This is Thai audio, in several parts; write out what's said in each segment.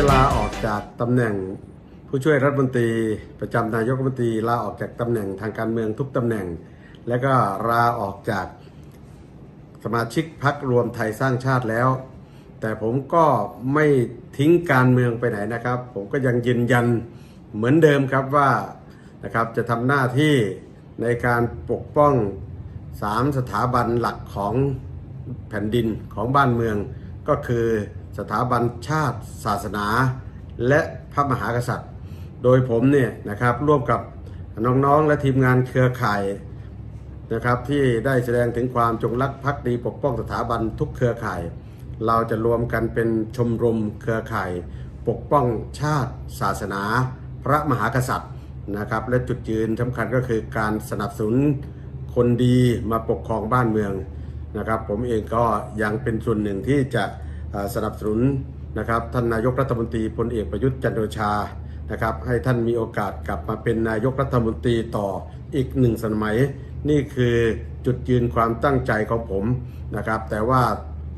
จะลาออกจากตำแหน่งผู้ช่วยรัฐมนตรี ประจำนายกรัฐมนตรีลาออกจากตำแหน่งทางการเมืองทุกตำแหน่ง และก็ลาออกจากสมาชิกพักรวมไทยสร้างชาติแล้ว แต่ผมก็ไม่ทิ้งการเมืองไปไหนนะครับ ผมก็ยังยืนยันเหมือนเดิมครับว่านะครับจะทำหน้าที่ในการปกป้องสามสถาบันหลักของแผ่นดินของบ้านเมืองก็คือ สถาบันชาติศาสนา และพระมหากษัตริย์ โดยผมเนี่ยนะครับร่วมกับน้องๆและทีมงานเครือข่ายนะครับที่ได้แสดงถึงความจงรักภักดีปกป้องสถาบันทุกเครือข่าย เราจะรวมกันเป็นชมรมเครือข่าย ปกป้องชาติ ศาสนา พระมหากษัตริย์นะครับและจุดยืนสำคัญก็คือการสนับสนุนคนดีมาปกครองบ้านเมืองนะครับ ผมเองก็ยังเป็นส่วนหนึ่งที่จะ สนับสนุนนะครับท่านนายกรัฐมนตรีพลเอกประยุทธ์จันทร์โอชานะครับให้ท่านมีโอกาสกลับมาเป็นนายกรัฐมนตรีต่ออีกหนึ่งสมัย นี่คือจุดยืนความตั้งใจของผมนะครับ แต่ว่า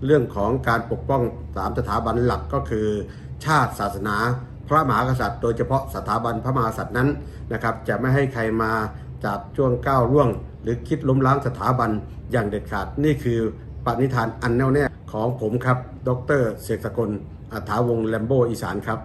เรื่องของการปกป้องสามสถาบันหลักก็คือ ชาติศาสนา พระมหากษัตริย์ โดยเฉพาะสถาบันพระมหากษัตริย์นั้นนะครับ จะไม่ให้ใครมาจับจ้วงก้าวล่วง หรือคิดล้มล้างสถาบันอย่างเด็ดขาดนี่คือ ปณิธานอันแน่วแน่ของผมครับ ดรเสกสกลอัฐาวงแลมโบอีสานครับ